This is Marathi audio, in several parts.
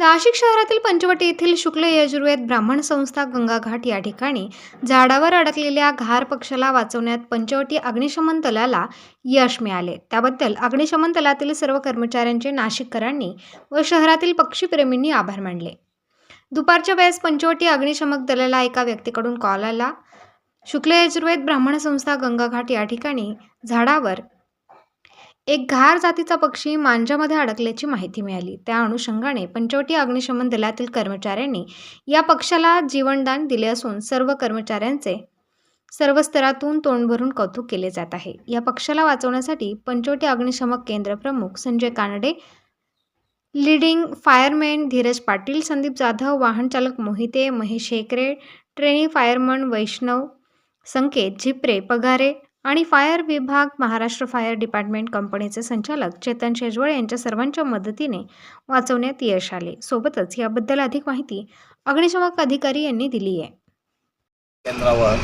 नाशिक शहरातील पंचवटी येथील शुक्ल यजुर्वेद ब्राह्मण संस्था गंगाघाट या ठिकाणी झाडावर अडकलेल्या घार पक्षाला वाचवण्यात पंचवटी अग्निशमन दलाला यश मिळाले. त्याबद्दल अग्निशमन दलातील सर्व कर्मचाऱ्यांचे नाशिककरांनी व शहरातील पक्षीप्रेमींनी आभार मानले. दुपारच्या वेळेस पंचवटी अग्निशमक दलाला एका व्यक्तीकडून कॉल आला. शुक्ल यजुर्वेद ब्राह्मण संस्था गंगाघाट या ठिकाणी झाडावर एक घार जातीचा पक्षी मांजामध्ये अडकल्याची माहिती मिळाली. त्या अनुषंगाने पंचवटी अग्निशमन दलातील कर्मचाऱ्यांनी या पक्षाला जीवनदान दिले असून सर्व कर्मचाऱ्यांचे सर्व स्तरातून तोंड भरून कौतुक केले जात आहे. या पक्षाला वाचवण्यासाठी पंचवटी अग्निशमक केंद्र प्रमुख संजय कानडे लीडिंग फायरमॅन धीरज पाटील संदीप जाधव वाहन चालक मोहिते महेश हेकरे ट्रेनी फायरमन वैष्णव संकेत झिप्रे पगारे आणि फायर विभाग महाराष्ट्र फायर डिपार्टमेंट कंपनीचे संचालक चेतन शेजवळ यांच्या सर्वांच्या मदतीने वाचवण्यात यश आले. सोबतच याबद्दल अधिक माहिती अग्निशमक अधिकारी यांनी दिली आहे. केंद्रावर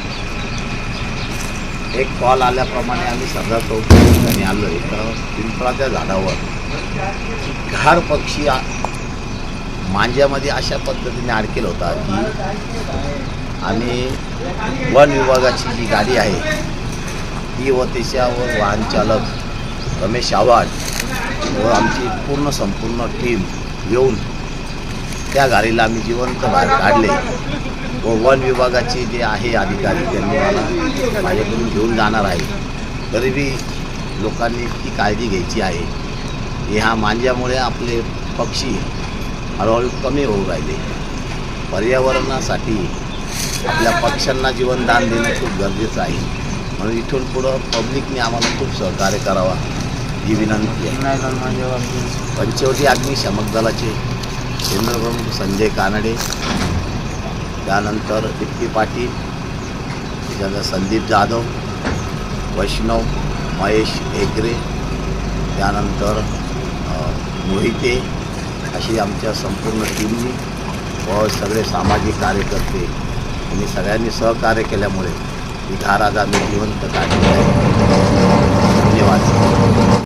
एक कॉल आल्याप्रमाणे आम्ही सरदार चौकशी आलो तर पिंपळाच्या झाडावर घार पक्षी मांज्यामध्ये अशा पद्धतीने अडकेल होता की आम्ही वन विभागाची जी गाडी आहे ती व त्याच्यावर वाहन चालक रमेश आव्हाड व आमची पूर्ण संपूर्ण टीम येऊन त्या गाडीला आम्ही जिवंत बाहेर काढले व वन विभागाचे जे आहे अधिकारी त्यांनी मला माझ्याकडून घेऊन जाणार आहे. तरीबी लोकांनी ती काळजी घ्यायची आहे. ह्या मांज्यामुळे आपले पक्षी हळूहळू कमी होऊ राहिले. पर्यावरणासाठी आपल्या पक्ष्यांना जीवनदान देणं खूप गरजेचं आहे. म्हणून इथून पुढं पब्लिकने आम्हाला खूप सहकार्य करावा ही विनंती आहे. पंचवटी अग्निशमक दलाचे केंद्रप्रमुख संजय कानडे त्यानंतर दिप्ती पाटील त्याच्यानंतर संदीप जाधव वैष्णव महेश एकरे त्यानंतर मोहिते अशी आमच्या संपूर्ण टीमनी व सगळे सामाजिक कार्यकर्ते यांनी सगळ्यांनी सहकार्य केल्यामुळे धारा आम्ही जिवंत काढली धन्यवाद.